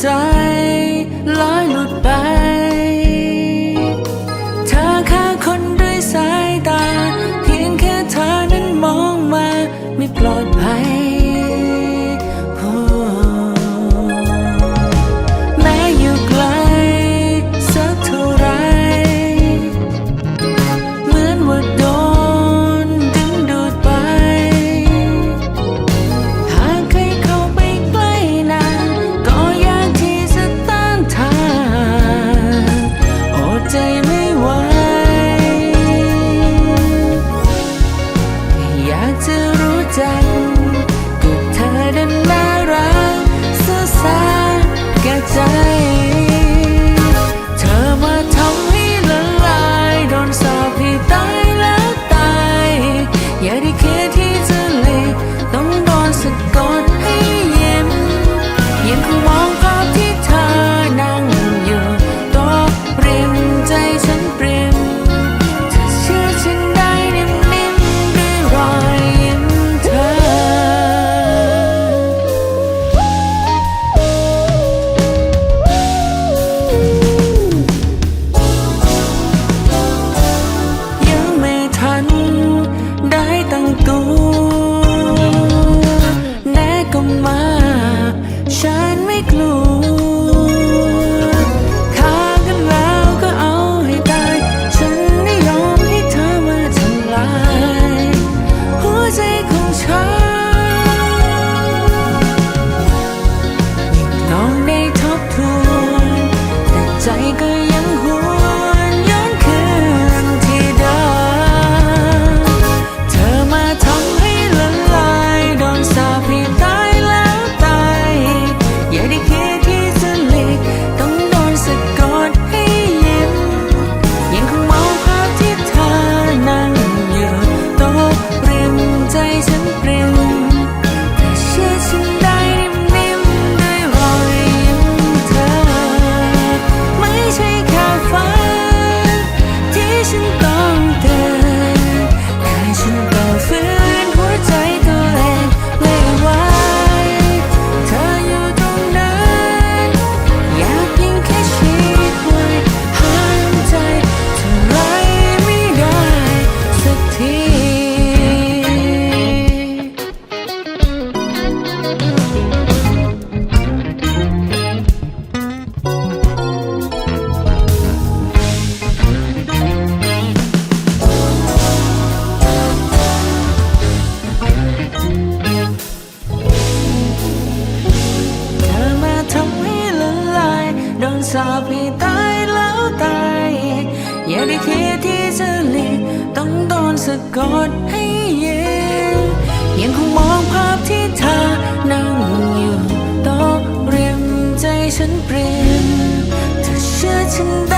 ใรู้ สาบให้ตายแล้วตาย อย่าได้คิดที่จะหลีกต้องโดนสะกดให้เย็นยังคงมองภาพที่เธอนั่งอยู่โต๊ะเรียมใจฉันเปลี่ยนเธอเชื่อฉันได้